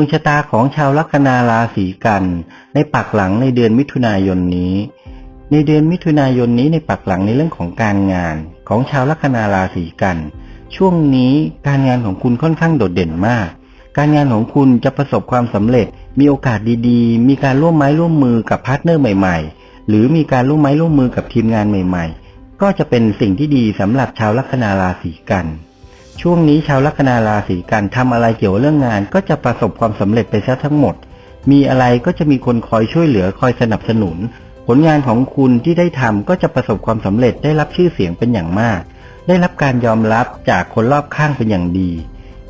ดวงชะตาของชาวลัคนาราศีกันในปักหลังในเดือนมิถุนายนนี้ ในเดือนมิถุนายนนี้ในปักหลังในเรื่องของการงานของชาวลัคนาราศีกัน ช่วงนี้การงานของคุณค่อนข้างโดดเด่นมาก การงานของคุณจะประสบความสำเร็จ มีโอกาสดีๆ มีการร่วมไม้ร่วมมือกับพาร์ทเนอร์ใหม่ ๆ หรือมีการร่วมไม้ร่วมมือกับทีมงานใหม่ ๆ ก็จะเป็นสิ่งที่ดีสำหรับชาวลัคนาราศีกัน ช่วงนี้ชาวลัคนาราศีกันทำอะไรเกี่ยวเรื่องงาน ก็จะประสบความสำเร็จไปซะทั้งหมด มีอะไรก็จะมีคนคอยช่วยเหลือคอยสนับสนุน ผลงานของคุณที่ได้ทำก็จะประสบความสำเร็จได้รับชื่อเสียงเป็นอย่างมาก ได้รับการยอมรับจากคนรอบข้างเป็นอย่างดี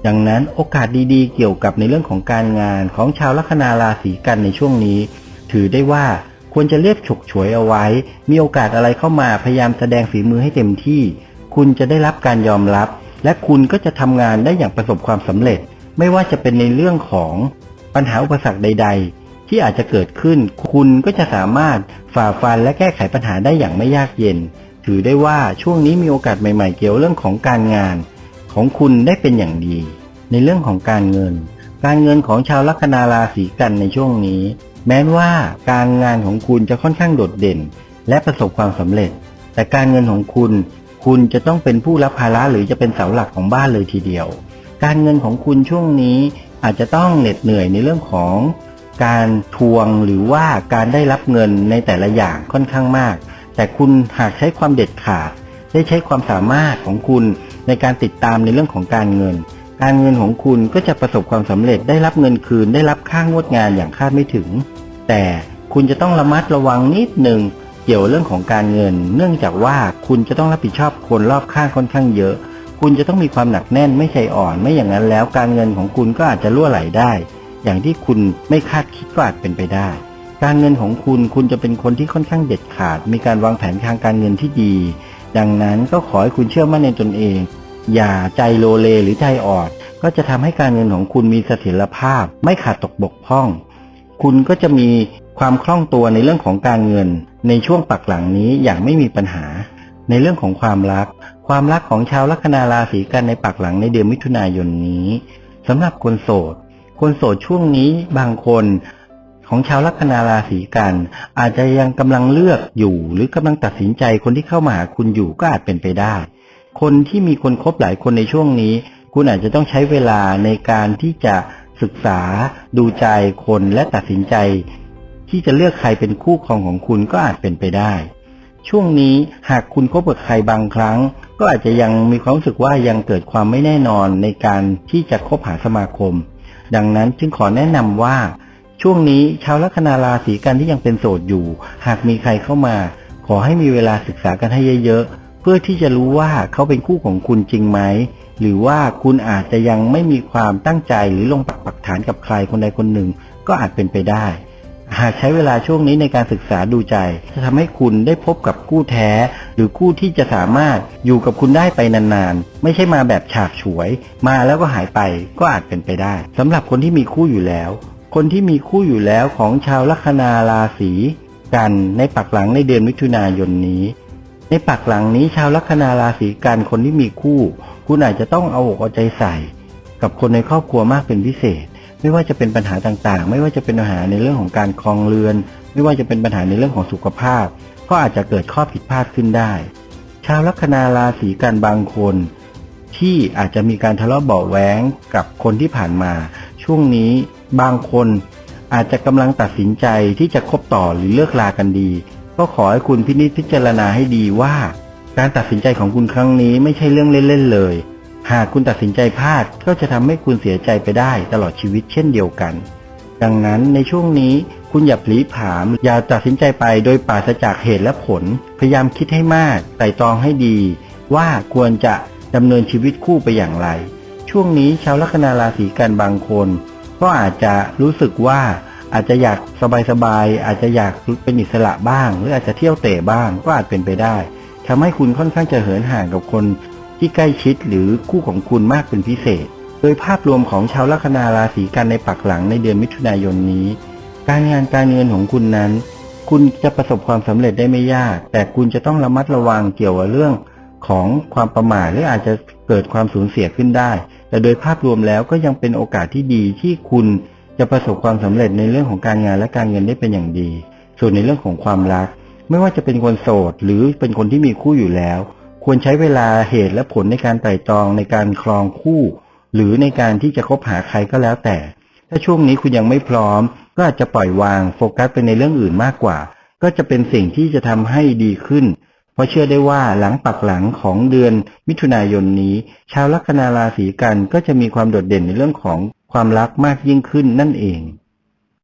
ดังนั้นโอกาสดีๆ เกี่ยวกับในเรื่องของการงานของชาวลัคนาราศีกันในช่วงนี้ ถือได้ว่าควรจะเรียกฉกฉวยเอาไว้ มีโอกาสอะไรเข้ามาพยายามแสดงฝีมือให้เต็มที่ คุณจะได้รับการยอมรับ และคุณก็จะทำงานได้อย่างประสบความสำเร็จ ไม่ว่าจะเป็นในเรื่องของปัญหาอุปสรรคใด ๆ ที่อาจจะเกิดขึ้น คุณก็จะสามารถฝ่าฟันและแก้ไขปัญหาได้อย่างไม่ยากเย็น ถือได้ว่าช่วงนี้มีโอกาสใหม่ ๆ เกี่ยวเรื่องของการงาน ของคุณได้เป็นอย่างดี ในเรื่องของการเงิน การเงินของชาวลัคนาราศีกันในช่วงนี้ แม้ว่าการงานของคุณจะค่อนข้างโดดเด่น และประสบความสำเร็จ แต่การเงินของคุณ คุณจะต้องเป็นผู้รับภาระหรือจะเป็นเสาหลักของบ้านเลยทีเดียว การเงินของคุณช่วงนี้อาจจะต้องเหน็ดเหนื่อยในเรื่องของการทวงหรือว่าการได้รับเงินในแต่ละอย่างค่อนข้างมาก แต่คุณหากใช้ความเด็ดขาด ได้ใช้ความสามารถของคุณในการติดตามในเรื่องของการเงิน การเงินของคุณก็จะประสบความสำเร็จได้รับเงินคืน ได้รับค่างวดงานอย่างคาดไม่ถึง แต่คุณจะต้องระมัดระวังนิดหนึ่ง กี่ยวเรื่องของการเงิน เนื่องจากว่าคุณจะต้องรับผิดชอบคนรอบข้างค่อนข้างเยอะ คุณจะต้องมีความหนักแน่นไม่ใจอ่อน ไม่อย่างนั้นแล้วการเงินของคุณก็อาจจะล่วไหลได้ อย่างที่คุณไม่คาดคิดก็อาจเป็นไปได้ การเงินของคุณคุณจะเป็นคนที่ค่อนข้างเด็ดขาด มีการวางแผนทางการเงินที่ดี ดังนั้นก็ขอให้คุณเชื่อมั่นในตนเอง อย่าใจโลเลหรือใจอ่อนก็จะทำให้การเงินของคุณมีเสถียรภาพ ไม่ขาดตกบกพร่อง คุณก็จะมี ความคล่องตัวในเรื่องของการเงิน ในช่วงปักหลังนี้อย่างไม่มีปัญหา ในเรื่องของความรัก ความรักของชาวลัคนาราศีกันในปักหลังในเดือนมิถุนายนนี้สำหรับคนโสด คนโสดช่วงนี้บางคนของชาวลัคนาราศีกัน อาจจะยังกำลังเลือกอยู่ หรือกำลังตัดสินใจคนที่เข้ามาหาคุณอยู่ก็อาจเป็นไปได้ คนที่มีคนคบหลายคนในช่วงนี้ คุณอาจจะต้องใช้เวลาในการที่จะศึกษาดูใจคนและตัดสินใจ ที่จะเลือกใครเป็นคู่ครองของคุณก็อาจเป็นไปได้ ช่วงนี้หากคุณคบกับใครบางครั้ง ก็อาจจะยังมีความรู้สึกว่ายังเกิดความไม่แน่นอนในการที่จะคบหาสมาคม ดังนั้นจึงขอแนะนำว่า ช่วงนี้ชาวลัคนาราศีกันที่ยังเป็นโสดอยู่ หากมีใครเข้ามา ขอให้มีเวลาศึกษากันให้เยอะๆเพื่อที่จะรู้ว่าเขาเป็นคู่ของคุณจริงไหมหรือว่าคุณอาจจะยังไม่มีความตั้งใจหรือลงปักปักฐานกับใครคนใดคนหนึ่ง ก็อาจเป็นไปได้ หากใช้เวลาช่วงนี้ในการศึกษาดูใจ จะทำให้คุณได้พบกับคู่แท้ หรือคู่ที่จะสามารถอยู่กับคุณได้ไปนานๆ ไม่ใช่มาแบบฉาบฉวย มาแล้วก็หายไปก็อาจเป็นไปได้สำหรับคนที่มีคู่อยู่แล้ว คนที่มีคู่อยู่แล้วของชาวลัคนาราศีกันในปักหลังในเดือนมิถุนายนนี้ ในปักหลังนี้ชาวลัคนาราศีกันคนที่มีคู่ คุณอาจจะต้องเอาอกเอาใจใส่ กับคนในครอบครัวมากเป็นพิเศษ ไม่ว่าจะเป็นปัญหาต่างๆ ไม่ว่าจะเป็นปัญหาในเรื่องของการคลองเรือน ไม่ว่าจะเป็นปัญหาในเรื่องของสุขภาพ ก็อาจจะเกิดข้อผิดพลาดขึ้นได้ ชาวลัคนาราศีกันบางคน ที่อาจจะมีการทะเลาะเบาะแว้งกับคนที่ผ่านมา ช่วงนี้บางคนอาจจะกำลังตัดสินใจที่จะคบต่อหรือเลิกลากันดี ก็ขอให้คุณพินิจพิจารณาให้ดีว่า การตัดสินใจของคุณครั้งนี้ไม่ใช่เรื่องเล่นๆเลย หากคุณตัดสินใจพลาดก็จะทำให้คุณเสียใจไปได้ตลอดชีวิตเช่นเดียวกัน ดังนั้นในช่วงนี้คุณอย่าผลีผาม อย่าตัดสินใจไปโดยปราศจากเหตุและผล พยายามคิดให้มากไต่ตรองให้ดี ว่าควรจะดำเนินชีวิตคู่ไปอย่างไร ช่วงนี้ชาวลัคนาราศีกันบางคน ก็อาจจะรู้สึกว่าอาจจะอยากสบายๆอาจจะอยากเป็นอิสระบ้าง หรืออาจจะเที่ยวเตะบ้างก็อาจเป็นไปได้ทำให้คุณค่อนข้างจะเหินห่างกับคน ที่ใกล้ชิดหรือคู่ของคุณมากเป็นพิเศษ โดยภาพรวมของชาวลัคนาราศีกันในปักหลังในเดือนมิถุนายนนี้ การงานการเงินของคุณนั้น คุณจะประสบความสำเร็จได้ไม่ยาก แต่คุณจะต้องระมัดระวังเกี่ยวกับเรื่องของความประมาทหรืออาจจะเกิดความสูญเสียขึ้นได้ แต่โดยภาพรวมแล้วก็ยังเป็นโอกาสที่ดีที่คุณจะประสบความสำเร็จในเรื่องของการงานและการเงินได้เป็นอย่างดี ส่วนในเรื่องของความรัก ไม่ว่าจะเป็นคนโสดหรือเป็นคนที่มีคู่อยู่แล้ว ควรใช้เวลาเหตุและผลในการไต่ตรองในการครองคู่ หรือในการที่จะคบหาใครก็แล้วแต่ ถ้าช่วงนี้คุณยังไม่พร้อม ก็อาจจะปล่อยวางโฟกัสไปในเรื่องอื่นมากกว่า ก็จะเป็นสิ่งที่จะทำให้ดีขึ้น เพราะเชื่อได้ว่าหลังปักหลังของเดือนมิถุนายนนี้ ชาวลัคนาราศีกันก็จะมีความโดดเด่นในเรื่องของความรักมากยิ่งขึ้นนั่นเอง